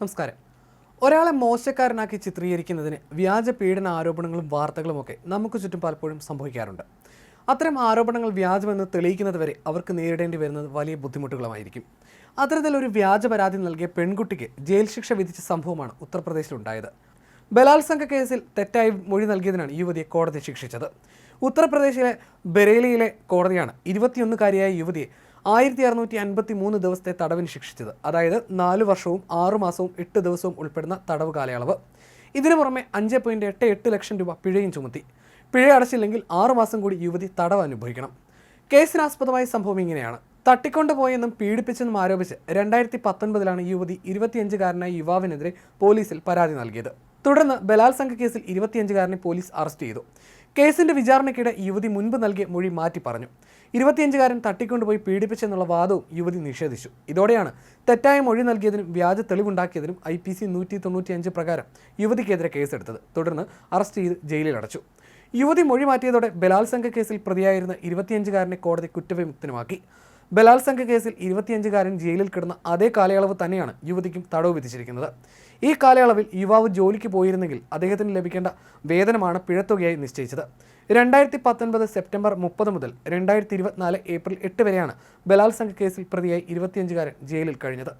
നമസ്കാരം. ഒരാളെ മോശക്കാരനാക്കി ചിത്രീകരിക്കുന്നതിന് വ്യാജ പീഡന ആരോപണങ്ങളും വാർത്തകളുമൊക്കെ നമുക്ക് ചുറ്റും പലപ്പോഴും സംഭവിക്കാറുണ്ട്. അത്തരം ആരോപണങ്ങൾ വ്യാജമെന്ന് തെളിയിക്കുന്നത് വരെ അവർക്ക് നേരിടേണ്ടി വരുന്നത് വലിയ ബുദ്ധിമുട്ടുകളുമായിരിക്കും. അത്തരത്തിലൊരു വ്യാജ പരാതി നൽകിയ പെൺകുട്ടിക്ക് ജയിൽ ശിക്ഷ വിധിച്ച സംഭവമാണ് ഉത്തർപ്രദേശിലുണ്ടായത്. ബലാത്സംഗ കേസിൽ തെറ്റായി മൊഴി നൽകിയതിനാണ് യുവതിയെ കോടതി ശിക്ഷിച്ചത്. ഉത്തർപ്രദേശിലെ ബരേലിയിലെ കോടതിയാണ് ഇരുപത്തിയൊന്നുകാരിയായ യുവതിയെ ആയിരത്തി അറുന്നൂറ്റി അൻപത്തി മൂന്ന് ദിവസത്തെ തടവിന് ശിക്ഷിച്ചത്. അതായത് നാല് വർഷവും ആറു മാസവും എട്ട് ദിവസവും ഉൾപ്പെടുന്ന തടവ് കാലയളവ്. ഇതിനു പുറമെ അഞ്ച് പോയിന്റ് എട്ട് എട്ട് ലക്ഷം രൂപ പിഴയും ചുമത്തി. പിഴ അടച്ചില്ലെങ്കിൽ ആറു മാസം കൂടി യുവതി തടവ് അനുഭവിക്കണം. കേസിനാസ്പദമായ സംഭവം ഇങ്ങനെയാണ്. തട്ടിക്കൊണ്ടുപോയെന്നും പീഡിപ്പിച്ചെന്നും ആരോപിച്ച് രണ്ടായിരത്തി പത്തൊൻപതിലാണ് യുവതി ഇരുപത്തിയഞ്ചുകാരനായ യുവാവിനെതിരെ പോലീസിൽ പരാതി നൽകിയത്. തുടർന്ന് ബലാത്സംഗ കേസിൽ ഇരുപത്തിയഞ്ചുകാരനെ പോലീസ് അറസ്റ്റ് ചെയ്തു. കേസിന്റെ വിചാരണയ്ക്കിടെ യുവതി മുൻപ് നൽകിയ മൊഴി മാറ്റി പറഞ്ഞു. ഇരുപത്തിയഞ്ചുകാരൻ തട്ടിക്കൊണ്ടുപോയി പീഡിപ്പിച്ചെന്നുള്ള വാദവും യുവതി നിഷേധിച്ചു. ഇതോടെയാണ് തെറ്റായ മൊഴി നൽകിയതിനും വ്യാജ തെളിവുണ്ടാക്കിയതിനും ഐ പി സി നൂറ്റി തൊണ്ണൂറ്റിയഞ്ച് പ്രകാരം യുവതിക്കെതിരെ കേസെടുത്തത്. തുടർന്ന് അറസ്റ്റ് ചെയ്ത് ജയിലിൽ അടച്ചു യുവതി മൊഴി മാറ്റിയതോടെ ബലാത്സംഗ കേസിൽ പ്രതിയായിരുന്ന ഇരുപത്തിയഞ്ചുകാരനെ കോടതി കുറ്റവിമുക്തനുമാക്കി. ബലാത്സംഗ കേസിൽ ഇരുപത്തിയഞ്ചുകാരൻ ജയിലിൽ കിടന്ന അതേ കാലയളവ് തന്നെയാണ് യുവതിക്കും തടവ് വിധിച്ചിരിക്കുന്നത്. ഈ കാലയളവിൽ യുവാവ് ജോലിക്ക് പോയിരുന്നെങ്കിൽ അദ്ദേഹത്തിന് ലഭിക്കേണ്ട വേതനമാണ് പിഴത്തുകയായി നിശ്ചയിച്ചത്. രണ്ടായിരത്തി പത്തൊൻപത് സെപ്റ്റംബർ മുപ്പത് മുതൽ രണ്ടായിരത്തി ഇരുപത്തിനാല് ഏപ്രിൽ എട്ട് വരെയാണ് ബലാത്സംഗ കേസിൽ പ്രതിയായി ഇരുപത്തിയഞ്ചുകാരൻ ജയിലിൽ കഴിഞ്ഞത്.